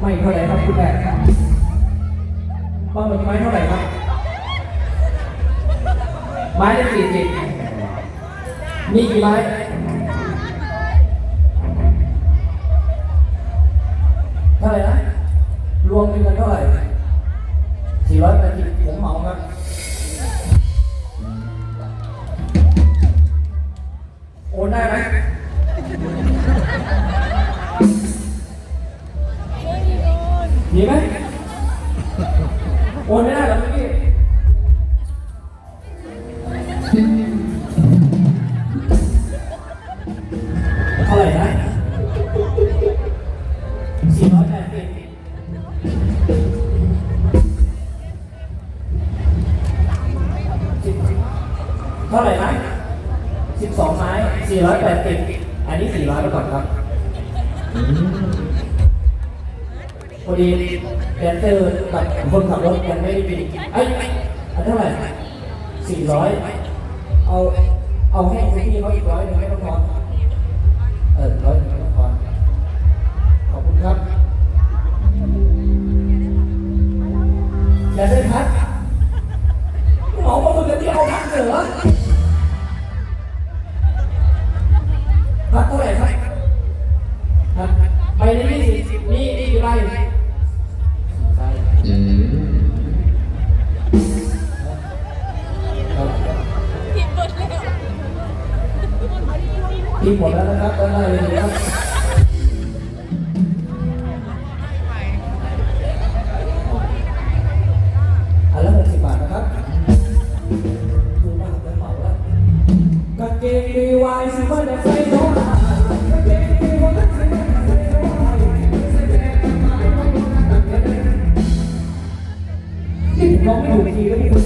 ไม่เท่าไหร่ครับคุณแม่บ้างเป็นไม้เท่าไหร่ครับ ไม้ละสี่สิบมีกี่ไม้ สี่ร้อยแปดสิบผมเหมาครับโอนได้ไหมมีไหมโอนไม่ได้หรอเ480 อันนี้ 400ไปก่อนครับพอดีแดนเซอร์กับคนขับรถยังไม่ได้ไปเอ้ยอันเท่าไหร่ 400 เอา เอาให้คุณพี่เขาอีกร้อยหนึ่งให้น้องๆเออร้อย ทีหมดแล้วนะครับตอนนี้เลยนะครับอันละหกสิบบาทนะครับดูมากเลยเมาแล้วกางเกงดีวายซิมันใส่โน้ตกางเกงดีวายซิมันใส่โน้ตนี่ผมลองไม่ถูกทีแล้วมีคน